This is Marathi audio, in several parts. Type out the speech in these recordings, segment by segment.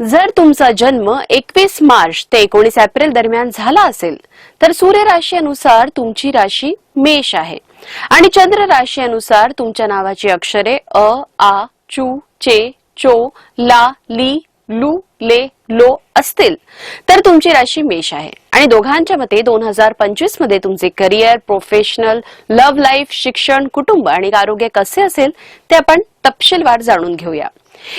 जर तुमचा जन्म एकवीस मार्च ते एकोणीस एप्रिल दरम्यान झाला असेल तर सूर्य राशीनुसार तुमची राशी मेष आहे. आणि चंद्र राशीनुसार तुमच्या नावाची अक्षरे अ आ चू चे चो ला ली लू ले लो असतील तर तुमची राशी मेष आहे. आणि दोघांच्या मते दोन हजार पंचवीसमध्ये तुमचे करिअर प्रोफेशनल लव्ह लाईफ शिक्षण कुटुंब आणि आरोग्य कसे असेल ते आपण तपशीलवार जाणून घेऊया.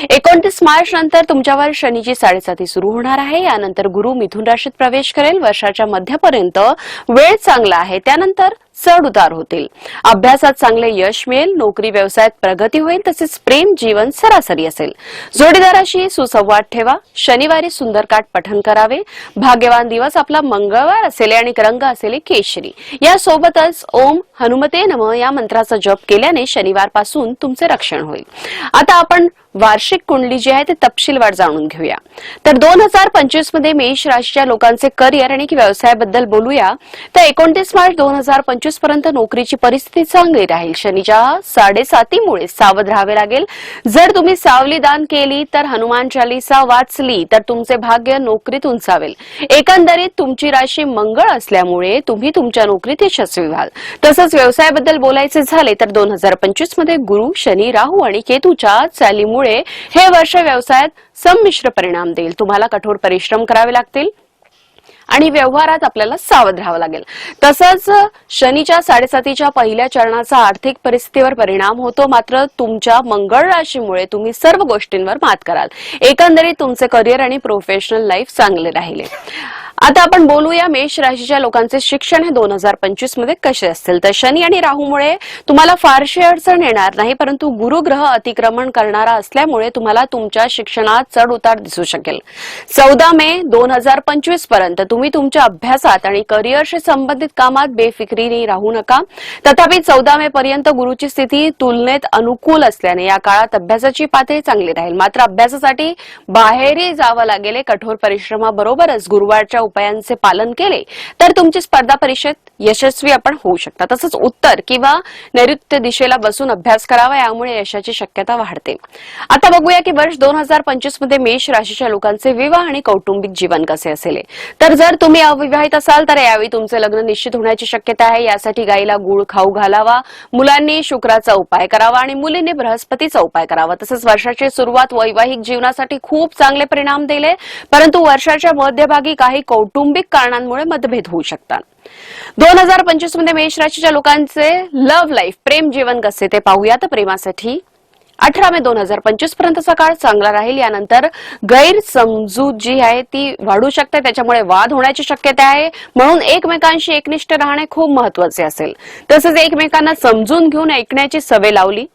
एकोणतीस मार्च नंतर तुमच्यावर शनीची साडेसाती सुरू होणार आहे. यानंतर गुरु मिथुन राशीत प्रवेश करेल. वर्षाच्या मध्यापर्यंत वेळ चांगला आहे. त्यानंतर चढ उतार होतील. अभ्यासात चांगले यश मिळेल नोकरी व्यवसायात प्रगती होईल तसेच प्रेम जीवन सरासरी असेल. जोडीदाराशी सुसंवाद ठेवा. शनिवारी सुंदरकाठ पठन करावे. भाग्यवान दिवस आपला मंगळवार असेल आणि रंग असेल केशरी. यासोबतच ओम हनुमते नम या मंत्राचा जप केल्याने शनिवारपासून तुमचे रक्षण होईल. आता आपण वार्षिक कुंडली जी आहे ते तपशीलवार जाणून घेऊया. तर दोन हजार पंचवीसमध्ये मेष राशीच्या लोकांचे करिअर आणि व्यवसायाबद्दल बोलूया. तर एकोणतीस मार्च दोन हजार पंचवीस पर्यंत नोकरीची परिस्थिती चांगली राहील. शनीच्या साडेसातीमुळे सावध राहावे लागेल. जर तुम्ही सावली दान केली तर हनुमान चालिसा वाचली तर तुमचे भाग्य नोकरीत उंचावेल. एकंदरीत तुमची राशी मंगळ असल्यामुळे तुम्ही तुमच्या नोकरीत यशस्वी व्हाल. तसंच व्यवसायाबद्दल बोलायचे झाले तर दोन हजार पंचवीसमध्ये गुरु शनी राहू आणि केतूच्या चालीमुळे हे वर्ष व्यवसायात संमिश्र परिणाम देईल. तुम्हाला कठोर परिश्रम करावे लागतील. आणि व्यवहारात आपल्याला सावध राहावं लागेल. तसंच शनीच्या साडेसातीच्या पहिल्या चरणाचा आर्थिक परिस्थितीवर परिणाम होतो. मात्र तुमच्या मंगळ राशीमुळे तुम्ही सर्व गोष्टींवर मात कराल. एकंदरीत तुमचे करिअर आणि प्रोफेशनल लाईफ चांगले राहिले. आता आपण बोलूया मेष राशीच्या लोकांचे शिक्षण हे दोन हजार पंचवीसमध्ये कसे असतील? तर शनी आणि राहूमुळे तुम्हाला फारशी अडचण येणार नाही परंतु गुरुग्रह अतिक्रमण करणारा असल्यामुळे तुम्हाला तुमच्या शिक्षणात चढ उतार दिसू शकेल. चौदा मे दोन हजार पंचवीसपर्यंत तुम्ही तुमच्या अभ्यासात आणि करिअरशी संबंधित कामात बेफिक्रीने राहू नका. तथापि चौदा मे पर्यंत गुरुची स्थिती तुलनेत अनुकूल असल्याने या काळात अभ्यासाची पातळी चांगली राहील. मात्र अभ्यासासाठी बाहेरही जावं लागेल कठोर परिश्रमाबरोबरच गुरुवारच्या उपायांचे पालन केले तर तुमची स्पर्धा परीक्षेत यशस्वी आपण होऊ शकता तसंच उत्तर किंवा नैऋत्य दिशेला बसून अभ्यास करावा यामुळे यशाची शक्यता वाढते. आता बघूया की वर्ष दोन हजार पंचवीसमध्ये मेष राशीच्या लोकांचे विवाह आणि कौटुंबिक जीवन कसे असेल तर जर तुम्ही अविवाहित असाल तर यावेळी तुमचे लग्न निश्चित होण्याची शक्यता आहे. यासाठी गाईला गुळ खाऊ घालावा मुलांनी शुक्राचा उपाय करावा आणि मुलीने बृहस्पतीचा उपाय करावा. तसंच वर्षाची सुरुवात वैवाहिक जीवनासाठी खूप चांगले परिणाम दिले परंतु वर्षाच्या मध्यभागी काही कौटुंबिक कारणांमुळे मतभेद होऊ शकतात. दोन हजार पंचवीसमध्ये मेष राशीच्या लोकांचे लव्ह लाईफ प्रेम जीवन कसे ते पाहूया तर प्रेमासाठी अठरा मे दोन हजार पंचवीस पर्यंतचा काळ चांगला राहील. यानंतर गैरसमजूत जी आहे ती वाढू शकते. त्याच्यामुळे वाद होण्याची शक्यता आहे. म्हणून एकमेकांशी एकनिष्ठ राहणे खूप महत्त्वाचे असेल. तसेच एकमेकांना समजून घेऊन ऐकण्याची सवय लावली.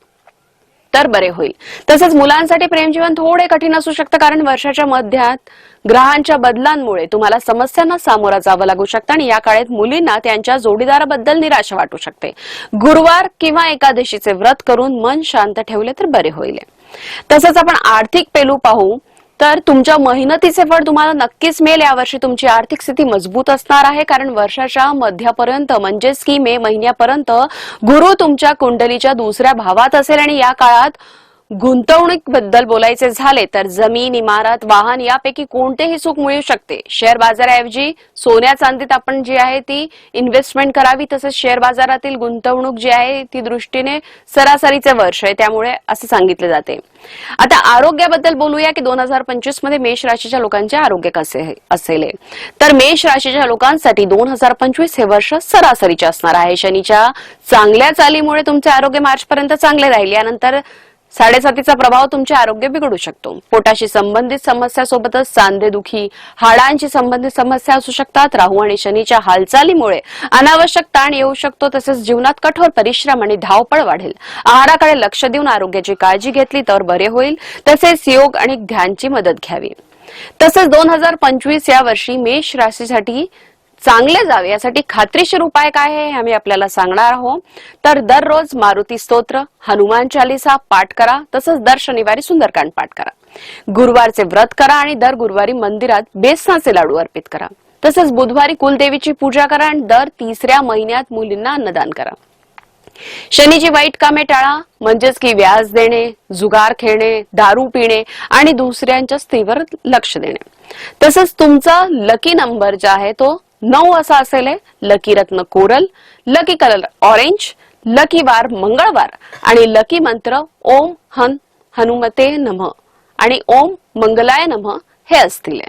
तर बरे होईल. तसंच मुलांसाठी प्रेमजीवन थोडे कठीण असू शकतं कारण वर्षाच्या मध्यात ग्रहांच्या बदलांमुळे तुम्हाला समस्यांना सामोरा जावं लागू शकतं आणि या काळात मुलींना त्यांच्या जोडीदाराबद्दल निराशा वाटू शकते. गुरुवार किंवा एकादशीचे व्रत करून मन शांत ठेवले तर बरे होईल. तसंच आपण आर्थिक पेलू पाहू. तर तुमच्या मेहनतीचे फळ तुम्हाला नक्कीच मिळेल. यावर्षी तुमची आर्थिक स्थिती मजबूत असणार आहे. कारण वर्षाच्या मध्यापर्यंत म्हणजेच की मे महिन्यापर्यंत गुरु तुमच्या कुंडलीच्या दुसऱ्या भावात असेल. आणि या काळात गुंतवणूकबद्दल बोलायचे झाले तर जमीन इमारत वाहन यापैकी कोणतेही सुख मिळू शकते. शेअर बाजाराऐवजी सोन्या चांदीत आपण जी आहे ती इन्व्हेस्टमेंट करावी तसेच शेअर बाजारातील गुंतवणूक जी आहे ती दृष्टीने सरासरीचे वर्ष आहे त्यामुळे असे सांगितले जाते. आता आरोग्याबद्दल बोलूया की दोन हजार पंचवीसमध्ये मेष राशीच्या लोकांचे आरोग्य कसे असेल तर मेष राशीच्या लोकांसाठी दोन हजार पंचवीस हे वर्ष सरासरीचे असणार आहे. शनीच्या चांगल्या चालीमुळे तुमचे आरोग्य मार्चपर्यंत चांगले राहील. यानंतर साडेसातीचा प्रभाव तुमचे आरोग्य बिघडू शकतो. पोटाशी संबंधित समस्या सोबतच सांधेदुखी हाडांशी संबंधित समस्या असू शकतात. राहू आणि शनीच्या हालचालीमुळे अनावश्यक ताण येऊ शकतो तसेच जीवनात कठोर परिश्रम आणि धावपळ वाढेल. आहाराकडे लक्ष देऊन आरोग्याची काळजी घेतली तर बरे होईल. तसेच योग आणि ध्यानची मदत घ्यावी. तसेच दोन हजार पंचवीस या वर्षी मेष राशीसाठी चांगले जावे यासाठी खात्रीशीर उपाय काय आहे हे आम्ही आपल्याला सांगणार आहोत. तर दररोज मारुती स्तोत्र हनुमान चालिसा पाठ करा तसंच दर शनिवारी सुंदरकांड पाठ करा. गुरुवारचे व्रत करा आणि दर गुरुवारी मंदिरात बेसनाचे लाडू अर्पित करा. तसंच बुधवारी कुलदेवीची पूजा करा आणि दर तिसऱ्या महिन्यात मुलींना अन्नदान करा. शनीची वाईट कामे टाळा म्हणजेच की व्याज देणे जुगार खेळणे दारू पिणे आणि दुसऱ्यांच्या स्त्रीवर लक्ष देणे. तसंच तुमचा लकी नंबर जो आहे तो नऊ असा असेल लकी रत्न coral lucky colour orange lucky वार मंगळवार आणि लकी मंत्र ओम हन हनुमते नम. आणि ओम मंगलाय नम हे असतील